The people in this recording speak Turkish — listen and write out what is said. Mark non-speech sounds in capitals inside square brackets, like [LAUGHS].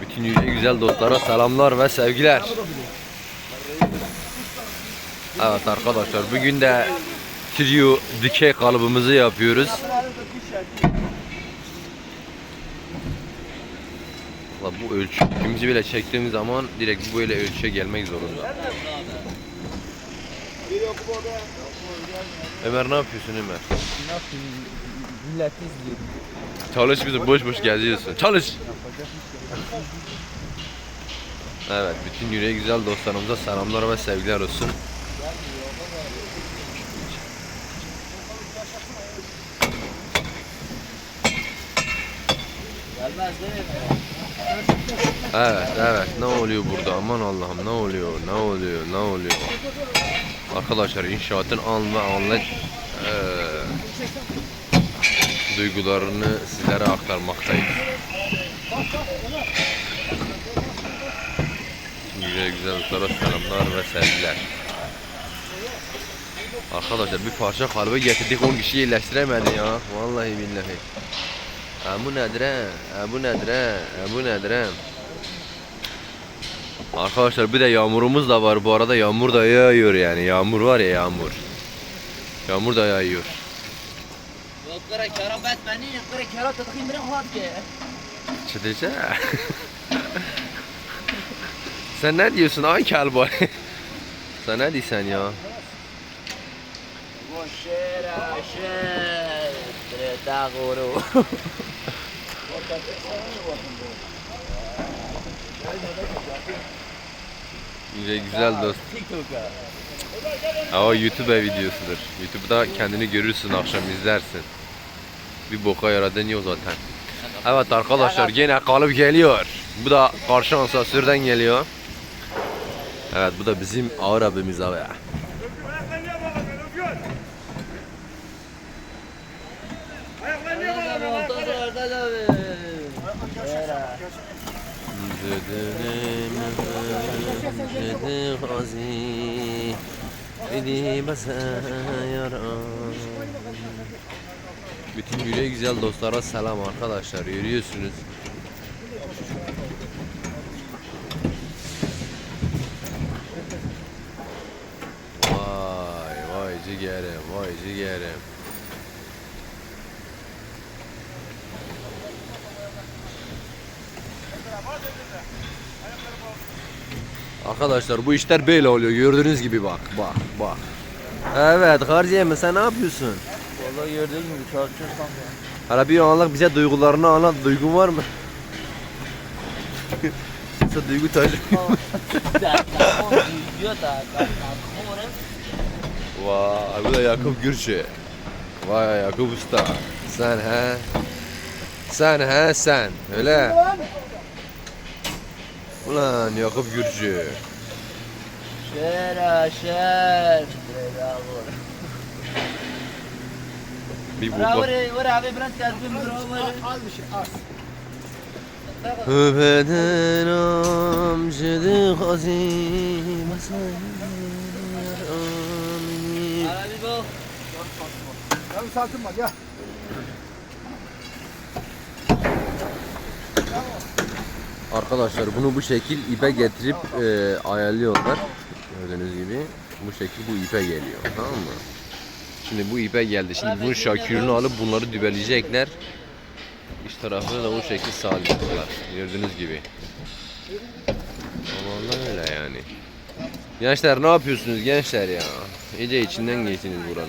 Bütün yüce güzel dostlara selamlar ve sevgiler. Evet arkadaşlar bugün de trio dikey kalıbımızı yapıyoruz. Valla bu ölçü ipimizi bile çektiğimiz zaman direkt böyle ölçüye gelmek zorunda. Ömer ne yapıyorsun Ömer? Ne yapayım? Milleti izliyorum. Çalış bizi boş boş geziyorsun. Çalış. Evet, bütün yüreği güzel dostlarımıza selamlar ve sevgiler olsun. Evet, evet. Ne oluyor burada? Aman Allah'ım ne oluyor? Ne oluyor? Ne oluyor? Arkadaşlar inşaatın an ve anlık eee, duygularını sizlere aktarmaktayız. Güzel güzel dostlara selamlar ve sevgiler. Arkadaşlar bir parça kalıbı getirdik 10 kişi iyileştiremedi ya. Vallahi billahi. Ha bu nedir he? Ha bu nedir he? Ha bu nedir he? Arkadaşlar bir de yağmurumuz da var. Bu arada yağmur da yağıyor yani. Yağmur var ya yağmur. Yağmur da yağıyor. Çıtıca. Sen ne diyorsun ay kelboy? Sen ne diyorsun ya? [LAUGHS] Guru. Güzel dost. Ama YouTube videosudur. YouTube'da kendini görürsün akşam izlersin. Bir boka yaradın yok zaten. Evet arkadaşlar gene kalıp geliyor. Bu da karşı asansörden geliyor. Evet bu da bizim ağır abimiz abi. Bütün yüreği güzel dostlara selam arkadaşlar. Yürüyorsunuz. Vay vay ciğerim vay ciğerim. Arkadaşlar bu işler böyle oluyor gördüğünüz gibi bak bak bak. Evet Garziye sen ne yapıyorsun? Vallahi gördüğün gibi çalışıyorsam ya. Hala bir anlık bize duygularını anlat. Duygun var mı? Sen duygu taşı. Vay bu da Yakup Gürçü. Vay Yakup Usta. Sen he. Sen he sen. Öyle. Ulan Yakup. Şera şer. Treta guru. Bir bu Bravo bak. re, bravo biraz kalbim bravo. Az bir şey az. Hübeden amcıdı hazim Abi bu. Saatim var ya. Arkadaşlar bunu bu şekil ipe getirip e, ayarlıyorlar. Gördüğünüz gibi bu şekil bu ipe geliyor tamam mı? Şimdi bu ipe geldi. Şimdi bunun şakürünü alıp bunları dübeleyecekler. İç tarafını da bu şekil sağlayacaklar. Gördüğünüz gibi. Vallahi öyle yani. Gençler ne yapıyorsunuz gençler ya? İyice içinden geçtiniz buranın.